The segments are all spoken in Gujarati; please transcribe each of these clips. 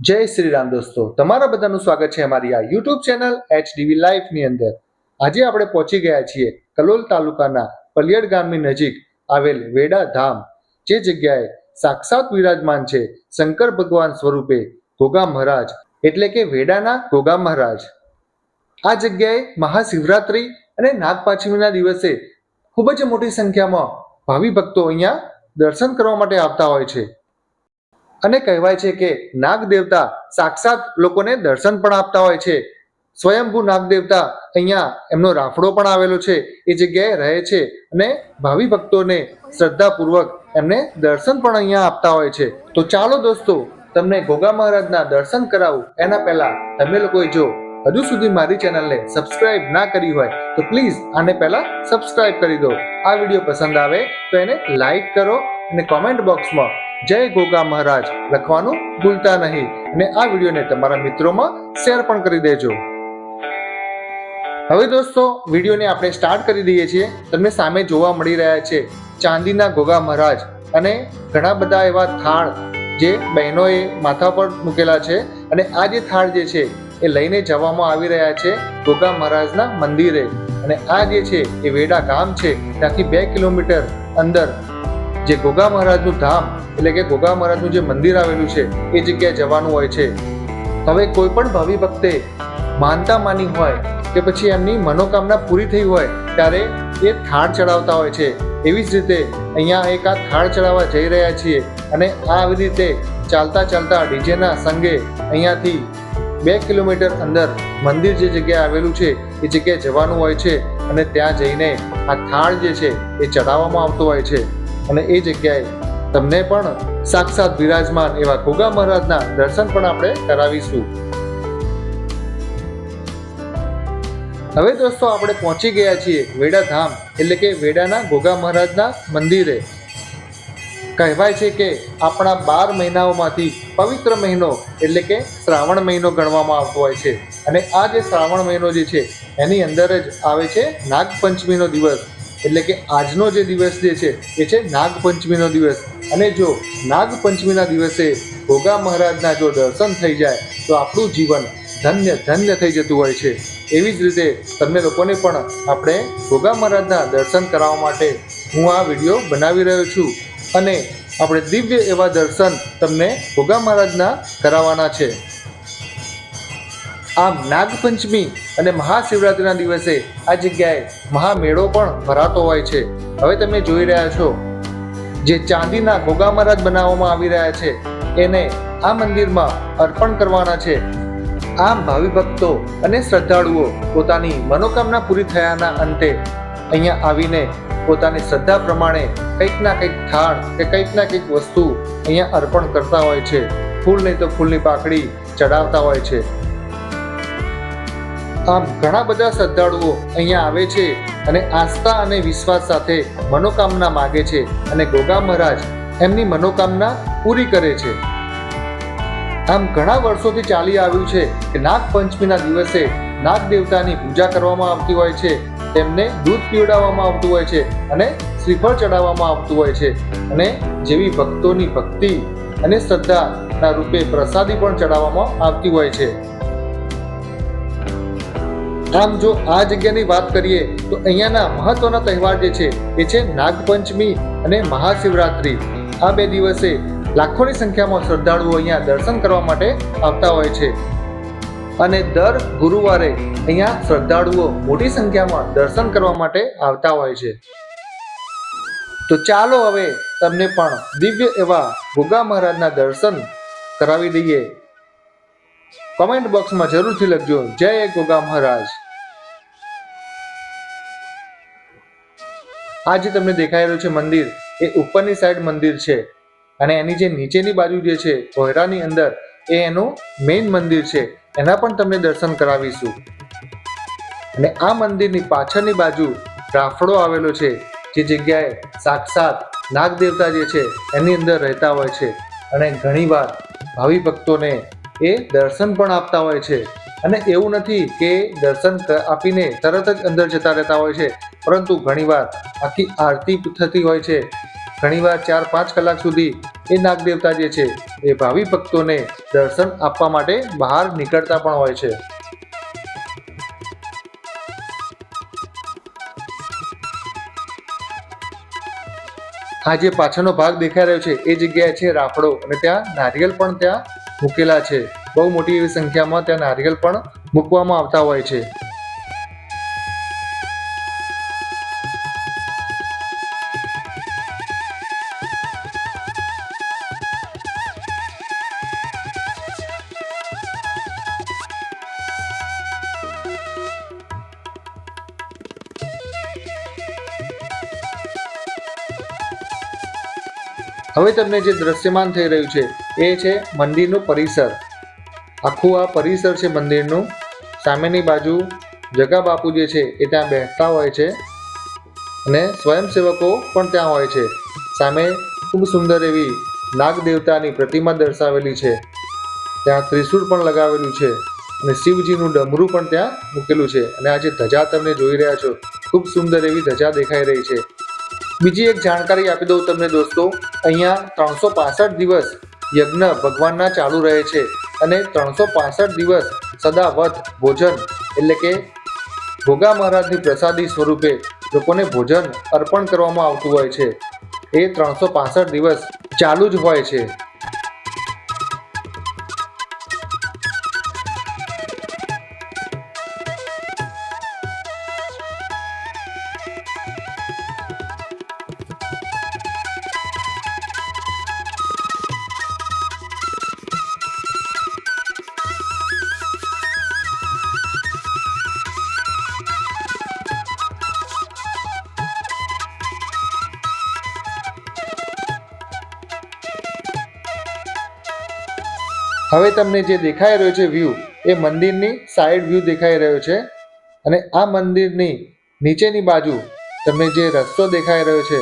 જય શ્રી રામ દોસ્તો. તમારા બધાનું સ્વાગત છે અમારી આ યુટ્યુબ ચેનલ એચ ડીવી લાઈફની અંદર. આજે આપણે પહોંચી ગયા છીએ કલોલ તાલુકાના પલિયડ ગામની નજીક આવેલ વેડા ધામ. જે જગ્યાએ સાક્ષાત વિરાજમાન છે શંકર ભગવાન સ્વરૂપે ગોગા મહારાજ. એટલે કે વેડાના ગોગા મહારાજ. આ જગ્યાએ મહાશિવરાત્રિ અને નાગપાંચમીના દિવસે ખૂબ જ મોટી સંખ્યામાં ભાવિ ભક્તો અહીંયા દર્શન કરવા માટે આવતા હોય છે. અને કહેવાય છે કે નાગ દેવતા સાક્ષાત લોકોને દર્શન પણ આપતા હોય છે. સ્વયંભૂ નાગદેવતા અહીંયા એમનો રાફડો પણ આવેલો છે. એ જગ્યાએ રહે છે અને ભાવિ ભક્તોને શ્રદ્ધાપૂર્વક એમને દર્શન પણ અહીંયા આપતા હોય છે. તો ચાલો દોસ્તો, તમને ગોગા મહારાજના દર્શન કરાવું. એના પહેલા તમે લોકોએ જો હજુ સુધી મારી ચેનલને સબસ્ક્રાઇબ ના કરી હોય, તો પ્લીઝ આને પહેલા સબસ્ક્રાઇબ કરી દો. આ વીડિયો પસંદ આવે તો એને લાઈક કરો અને કોમેન્ટ બોક્સમાં જય ગોગા મહારાજ. લખવાનું ભૂલતા નહીં. અને આ વિડીયોને તમારા મિત્રોમાં શેર પણ કરી દેજો. હવે દોસ્તો, વિડીયોને આપણે સ્ટાર્ટ કરી દઈએ છીએ. તમને સામે જોવા મળી રહ્યા છે ચાંદીના ગોગા મહારાજ અને ઘણા બધા એવા થાળ જે બહેનોએ માથા પર મૂકેલા છે. અને આ જે થાળ જે છે એ લઈને જવામાં આવી રહ્યા છે ગોગા મહારાજના મંદિરે. અને આ જે છે એ વેડા ગામ છે. ત્યાંથી બે કિલોમીટર અંદર જે ગોગા મહારાજનું ધામ, એટલે કે ગોગા મહારાજનું જે મંદિર આવેલું છે, એ જગ્યાએ જવાનું હોય છે. હવે કોઈ પણ ભાવિ ભક્તે માનતા માની હોય કે પછી એમની મનોકામના પૂરી થઈ હોય, ત્યારે એ થાળ ચડાવતા હોય છે. એવી જ રીતે અહીંયા એક આ થાળ ચડાવવા જઈ રહ્યા છીએ અને આ આવી રીતે ચાલતા ચાલતા ડીજેના સંગે અહીંયાથી બે કિલોમીટર અંદર મંદિર જે જગ્યાએ આવેલું છે, એ જગ્યાએ જવાનું હોય છે અને ત્યાં જઈને આ થાળ જે છે, એ ચડાવવામાં આવતો હોય છે. અને એ જગ્યાએ તમને પણ સાક્ષાત વિરાજમાન એવા ગોગા મહારાજના દર્શન પણ આપણે કરાવીશું. હવે દોસ્તો આપણે પહોંચી ગયા છીએ વેડા ધામ એટલે કે વેડાના ગોગા મહારાજના મંદિરે. કહેવાય છે કે આપણા બાર મહિનાઓમાંથી પવિત્ર મહિનો, એટલે કે શ્રાવણ મહિનો ગણવામાં આવતો હોય છે. અને આ જે શ્રાવણ મહિનો જે છે, એની અંદર જ આવે છે નાગપંચમીનો દિવસ. એટલે કે આજનો જે દિવસ જે છે, એ છે નાગપંચમીનો દિવસ. અને જો નાગપંચમીના દિવસે ભોગા મહારાજના જો દર્શન થઈ જાય, તો આપણું જીવન ધન્ય ધન્ય થઈ જતું હોય છે. એવી જ રીતે તમને લોકોને પણ આપણે ભોગા મહારાજના દર્શન કરાવવા માટે હું આ વીડિયો બનાવી રહ્યો છું. અને આપણે દિવ્ય એવા દર્શન તમને ભોગા મહારાજના કરાવવાના છે. આમ નાગપંચમી અને મહાશિવરાત્રિના દિવસે આ જગ્યાએ મહામેળો પણ ભરાતો હોય છે. હવે તમે જોઈ રહ્યા છો જે ચાંદીના ગોગા મહારાજ બનાવવામાં આવી રહ્યા છે. એને આ મંદિરમાં અર્પણ કરવાના છે. આમ ભાવિ ભક્તો અને શ્રદ્ધાળુઓ પોતાની મનોકામના પૂરી થયાના અંતે અહીંયા આવીને પોતાની શ્રદ્ધા પ્રમાણે કંઈક ના કંઈક થાળ કે કંઈક ના કંઈક વસ્તુ અહીંયા અર્પણ કરતા હોય છે. ફૂલ નહીં તો ફૂલની પાકડી ચડાવતા હોય છે. આમ ઘણા બધા શ્રદ્ધાળુઓ અહીંયા આવે છે અને આસ્થા અને વિશ્વાસ સાથે મનોકામના માગે છે અને ગોગા મહારાજ એમની મનોકામના પૂરી કરે છે. આમ ઘણા વર્ષોથી ચાલી આવ્યું છે કે નાગપંચમીના દિવસે નાગ દેવતાની પૂજા કરવામાં આવતી હોય છે, તેમને દૂધ પીવડાવવામાં આવતું હોય છે અને શ્રીફળ ચડાવવામાં આવતું હોય છે અને જેવી ભક્તોની ભક્તિ અને શ્રદ્ધાના રૂપે પ્રસાદી પણ ચડાવવામાં આવતી હોય છે. આમ જો આ જગ્યાની વાત કરીએ, તો અહીંયાના મહત્વના તહેવાર જે છે, એ છે નાગપંચમી અને મહાશિવરાત્રિ. આ બે દિવસે લાખોની સંખ્યામાં શ્રદ્ધાળુઓ અહીંયા દર્શન કરવા માટે આવતા હોય છે. અને દર ગુરુવારે અહીંયા શ્રદ્ધાળુઓ મોટી સંખ્યામાં દર્શન કરવા માટે આવતા હોય છે. તો ચાલો હવે તમને પણ દિવ્ય એવા ગોગા મહારાજના દર્શન કરાવી દઈએ. કોમેન્ટ બોક્સમાં જરૂરથી લખજો. જય ગોગા મહારાજ. આ જે તમને રહ્યું છે મંદિર, એ ઉપરની સાઈડ મંદિર છે. અને એની જે નીચેની બાજુ જે છે કોહરાની અંદર, એ એનું મેઇન મંદિર છે. એના પણ તમને દર્શન કરાવીશું. અને આ મંદિરની પાછળની બાજુ રાફડો આવેલો છે, જે જગ્યાએ સાક્ષાત નાગ દેવતા જે છે, એની અંદર રહેતા હોય છે. અને ઘણીવાર ભાવિ ભક્તોને એ દર્શન પણ આપતા હોય છે. અને એવું નથી કે દર્શન આપીને તરત જ અંદર જતા રહેતા હોય છે. પરંતુ ઘણીવાર આખી આરતી થતી હોય છે. ઘણીવાર ચાર પાંચ કલાક સુધી એ નાગદેવતા જે છે, એ ભાવિ ભક્તોને દર્શન આપવા માટે બહાર નીકળતા પણ હોય છે. આ જે પાછળનો ભાગ દેખાઈ રહ્યો છે, એ જગ્યાએ છે રાફડો અને ત્યાં નારિયેલ પણ ત્યાં મૂકેલા છે. બહુ મોટી એવી સંખ્યામાં ત્યાં નારિયેલ પણ મૂકવામાં આવતા હોય છે. હવે તમને જે દ્રશ્યમાન થઈ રહ્યું છે, એ છે મંદિરનું પરિસર. આખું આ પરિસર છે મંદિરનું. સામેની બાજુ જગા બાપુ જે છે, એ ત્યાં બેસતા હોય છે અને સ્વયંસેવકો પણ ત્યાં હોય છે. સામે ખૂબ સુંદર એવી નાગ દેવતાની પ્રતિમા દર્શાવેલી છે. ત્યાં ત્રિશુળ પણ લગાવેલું છે અને શિવજીનું ડમરું પણ ત્યાં મૂકેલું છે. અને આ જે ધજા તમે જોઈ રહ્યા છો, ખૂબ સુંદર એવી ધજા દેખાઈ રહી છે. બીજી એક જાણકારી આપી દઉં તમને દોસ્તો. અહીંયા ત્રણસો પાસઠ દિવસ યજ્ઞ ભગવાનના ચાલુ રહે છે અને ત્રણસો પાસઠ દિવસ સદાવત ભોજન એટલે કે ભોગા મહારાજની પ્રસાદી સ્વરૂપે લોકોને ભોજન અર્પણ કરવામાં આવતું હોય છે. એ ત્રણસો પાસઠ દિવસ ચાલુ જ હોય છે. હવે તમને જે દેખાઈ રહ્યો છે વ્યૂ એ મંદિરની સાઈડ વ્યૂ દેખાઈ રહ્યો છે. અને આ મંદિરની નીચેની બાજુ તમને જે રસ્તો દેખાઈ રહ્યો છે,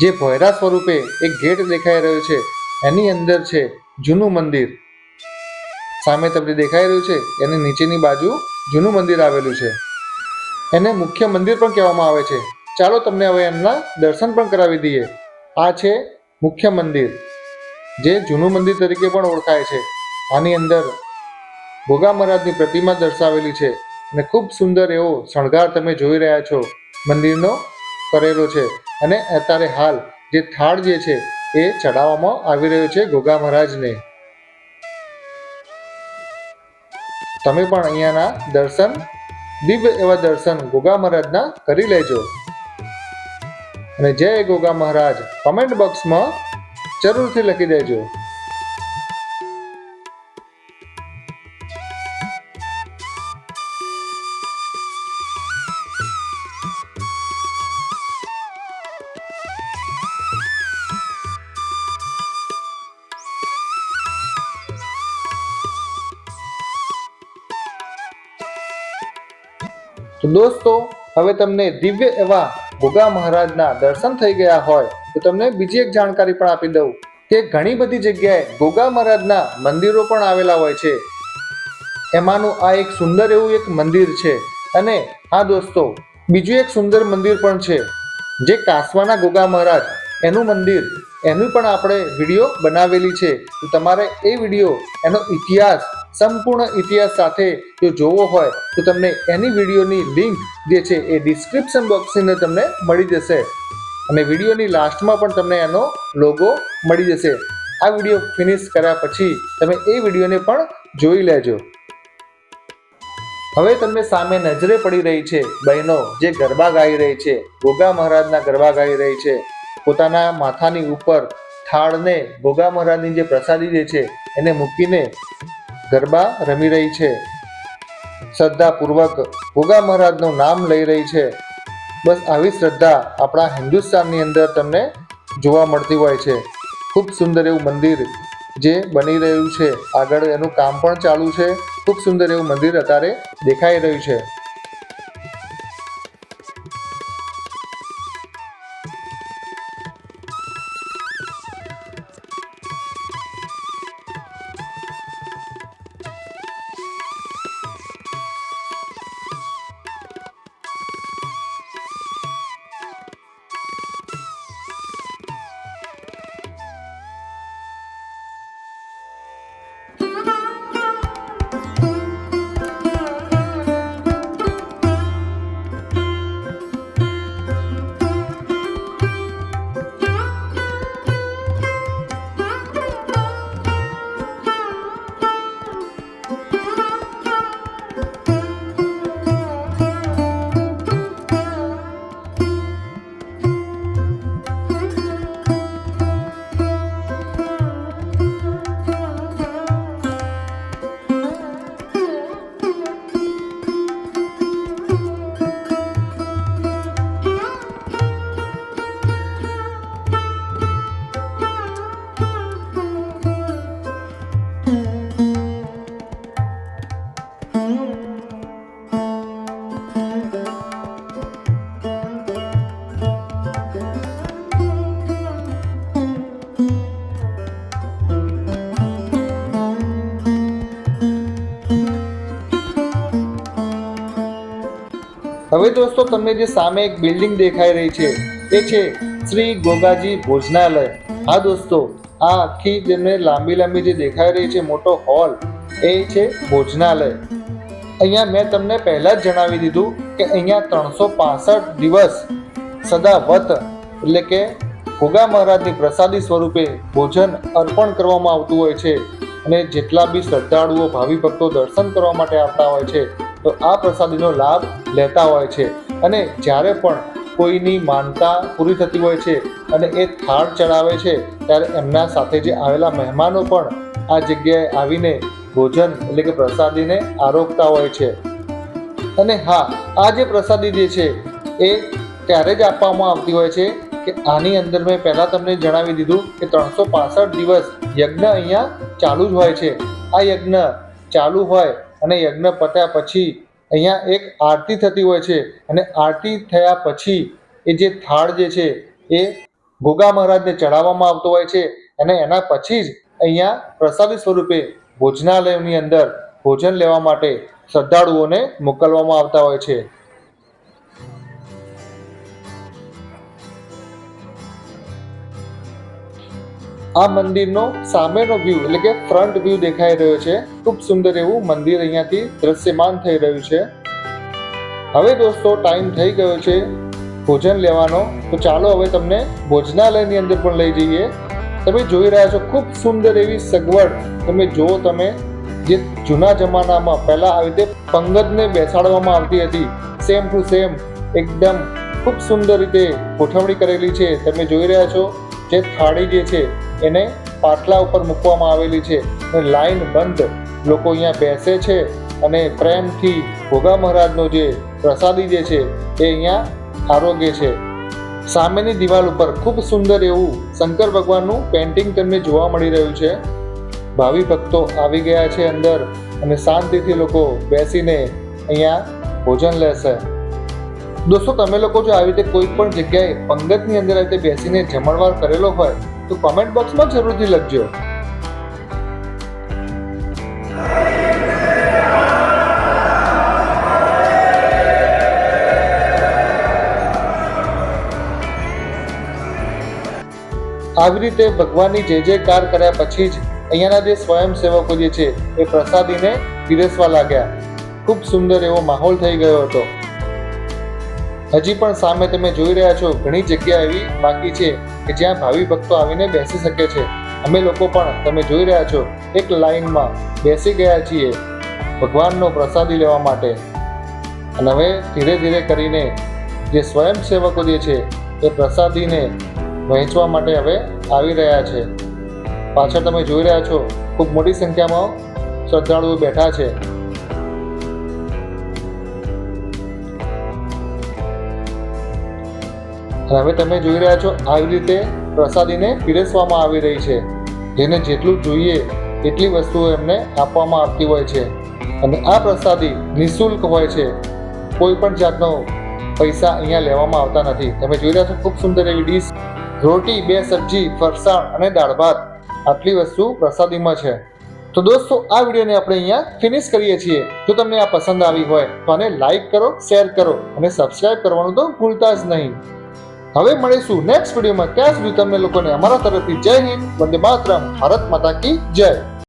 જે ભોયરા સ્વરૂપે એક ગેટ દેખાઈ રહ્યો છે, એની અંદર છે જૂનું મંદિર. સામે તમને દેખાઈ રહ્યું છે, એની નીચેની બાજુ જૂનું મંદિર આવેલું છે. એને મુખ્ય મંદિર પણ કહેવામાં આવે છે. ચાલો તમને હવે એમના દર્શન પણ કરાવી દઈએ. આ છે મુખ્ય મંદિર, જે જૂનું મંદિર તરીકે પણ ઓળખાય છે. આની અંદર ભોગા મહારાજની પ્રતિમા દર્શાવેલી છે અને ખૂબ સુંદર એવો શણગાર તમે જોઈ રહ્યા છો. મંદિરનો કરેલો છે અને અત્યારે હાલ જે થાળ જે છે એ ચડાવવામાં આવી રહ્યો છે ગોગા મહારાજને. તમે પણ અહીંયાના દર્શન, દિવ્ય એવા દર્શન ગોગા મહારાજના કરી લેજો. અને જય ગોગા મહારાજ કમેન્ટ બોક્સમાં જરૂરથી લખી દેજો. દોસ્તો, હવે તમને દિવ્ય એવા ગોગા મહારાજના દર્શન થઈ ગયા હોય, તો તમને બીજી એક જાણકારી પણ આપી દઉં કે ઘણી બધી જગ્યાએ ગોગા મહારાજના મંદિરો પણ આવેલા હોય છે. એમાંનું આ એક સુંદર એવું એક મંદિર છે અને હા દોસ્તો, બીજું એક સુંદર મંદિર પણ છે, જે કાસવાના ગોગા મહારાજ એનું મંદિર, એનું પણ આપણે વીડિયો બનાવેલી છે. તમારે એ વીડિયો, એનો ઇતિહાસ સંપૂર્ણ ઇતિહાસ સાથે જો જોવો હોય, તો તમને એની વિડીયોની લિંક જે છે એ ડિસ્ક્રિપ્શન બોક્સની અંદર તમને મળી જશે. અને વિડીયોની લાસ્ટમાં પણ તમને એનો લોગો મળી જશે. આ વીડિયો ફિનિશ કર્યા પછી તમે એ વિડીયોને પણ જોઈ લેજો. હવે તમને સામે નજરે પડી રહી છે બહેનો જે ગરબા ગાઈ રહી છે. ગોગા મહારાજના ગરબા ગાઈ રહી છે. પોતાના માથાની ઉપર થાળને ગોગા મહારાજની જે પ્રસાદી જે છે, એને મૂકીને ગરબા રમી રહી છે. શ્રદ્ધાપૂર્વક ભોગા મહારાજનું નામ લઈ રહી છે. બસ આવી શ્રદ્ધા આપણા હિન્દુસ્તાનની અંદર તમને જોવા મળતી હોય છે. ખૂબ સુંદર એવું મંદિર જે બની રહ્યું છે. આગળ એનું કામ પણ ચાલુ છે. ખૂબ સુંદર એવું મંદિર અત્યારે દેખાઈ રહ્યું છે. દોસ્તો, તમને જે સામે એક બિલ્ડિંગ દેખાઈ રહી છે, એ છે શ્રી ગોગાજી ભોજનાલય. હા દોસ્તો, આ આખી જેમને લાંબી લાંબી જે દેખાઈ રહી છે, મોટો હોલ, એ છે ભોજનાલય. અહીંયા મેં તમને પહેલાં જ જણાવી દીધું કે અહીંયા ત્રણસો પાસઠ દિવસ સદાવત, એટલે કે ભોગા મહારાજની પ્રસાદી સ્વરૂપે ભોજન અર્પણ કરવામાં આવતું હોય છે. અને જેટલા બી શ્રદ્ધાળુઓ, ભાવિ ભક્તો દર્શન કરવા માટે આવતા હોય છે તો આ પ્રસાદીનો લાભ લેતા હોય છે. અને જ્યારે પણ કોઈની માનતા પૂરી થતી હોય છે અને એ થાળ ચડાવે છે, ત્યારે એમના સાથે જે આવેલા મહેમાનો પણ આ જગ્યાએ આવીને ભોજન એટલે કે પ્રસાદીને આરોગતા હોય છે. અને હા, આ જે પ્રસાદી જે છે, એ ત્યારે જ આપવામાં આવતી હોય છે કે આની અંદર મેં પહેલાં તમને જણાવી દીધું કે ત્રણસો દિવસ યજ્ઞ અહીંયા ચાલુ જ હોય છે. આ યજ્ઞ ચાલુ હોય અને યજ્ઞ પત્યા પછી અહીંયા એક આરતી થતી હોય છે. અને આરતી થયા પછી એ જે થાળ જે છે એ ભોગા મહારાજને ચડાવવામાં આવતો હોય છે. અને એના પછી જ અહીંયા પ્રસાદી સ્વરૂપે ભોજનાલયની અંદર ભોજન લેવા માટે શ્રદ્ધાળુઓને મોકલવામાં આવતા હોય છે. આ મંદિરનો સામેનો વ્યૂ એટલે કે ફ્રન્ટ વ્યૂ દેખાઈ રહ્યો છે. ખૂબ સુંદર એવું મંદિર અહીંયાથી દ્રશ્યમાન થઈ રહ્યું છે. હવે દોસ્તો ટાઈમ થઈ ગયો છે ભોજન લેવાનો. તો ચાલો હવે તમને ભોજનાલયની અંદર પણ લઈ જઈએ. તમે જોઈ રહ્યા છો ખૂબ સુંદર એવી સગવડ. તમે જુઓ તમે, જે જૂના જમાનામાં પહેલા આવી રીતે પંગતને બેસાડવામાં આવતી હતી સેમ ટુ સેમ એકદમ ખૂબ સુંદર રીતે ગોઠવણી કરેલી છે. તમે જોઈ રહ્યા છો, જે થાળી જે છે એને પાટલા ઉપર મૂકવામાં આવેલી છે અને લાઈન બંધ. લોકો અહીંયા બેસે છે અને પ્રેમથી ભોગા મહારાજનો જે પ્રસાદી જે છે એ અહીંયા આરોગ્ય છે. સામેની દિવાલ ઉપર ખૂબ સુંદર એવું શંકર ભગવાનનું પેન્ટિંગ તમને જોવા મળી રહ્યું છે. ભાવિ ભક્તો આવી ગયા છે અંદર અને શાંતિથી લોકો બેસીને અહીંયા ભોજન લેશે. દોસ્તો, તમે લોકો જો આવી રીતે કોઈ પણ જગ્યાએ પંગતની અંદર આવી રીતે બેસીને જમણવાર કરેલો હોય તો કોમેન્ટ બોક્સમાં જરૂરથી લખજો. આવી રીતે ભગવાનની જે જે કાર કર્યા પછી જ અહીંયાના જે સ્વયંસેવકો જે છે એ પ્રસાદીને પીરસવા લાગ્યા. ખૂબ સુંદર એવો માહોલ થઈ ગયો હતો. હજી પણ સામે તમે જોઈ રહ્યા છો ઘણી જગ્યા એવી બાકી છે કે જ્યાં ભાવિ ભક્તો આવીને બેસી શકે છે. અમે લોકો પણ, તમે જોઈ રહ્યા છો, એક લાઈનમાં બેસી ગયા છીએ ભગવાનનો પ્રસાદી લેવા માટે. અને હવે ધીરે ધીરે કરીને જે સ્વયંસેવકો જે છે, એ પ્રસાદીને વહેંચવા માટે હવે આવી રહ્યા છે. પાછળ તમે જોઈ રહ્યા છો, ખૂબ મોટી સંખ્યામાં શ્રદ્ધાળુઓ બેઠા છે. અને હવે તમે જોઈ રહ્યા છો, આવી રીતે પ્રસાદીને પીરસવામાં આવી રહી છે. જેને જેટલું જોઈએ, એટલી વસ્તુઓ એમને આપવામાં આવતી હોય છે. અને આ પ્રસાદી નિઃશુલ્ક હોય છે. કોઈ પણ જાતનો પૈસા અહીંયા લેવામાં આવતા નથી. તમે જોઈ રહ્યા છો, ખૂબ સુંદર એવી ડીશ. રોટી, બે સબ્જી, ફરસાણ અને દાળ ભાત. આટલી વસ્તુ પ્રસાદીમાં છે. તો દોસ્તો, આ વિડીયોને આપણે અહીંયા ફિનિશ કરીએ છીએ. જો તમને આ પસંદ આવી હોય, તો આને લાઈક કરો, શેર કરો અને સબસ્ક્રાઇબ કરવાનું તો ભૂલતા જ નહીં. હવે મળીશું નેક્સ્ટ વિડીયોમાં ત્યાં સુધી તમને લોકોને અમારા તરફથી જય હિન્દ, વંદે માતરમ, ભારત માતા કી જય.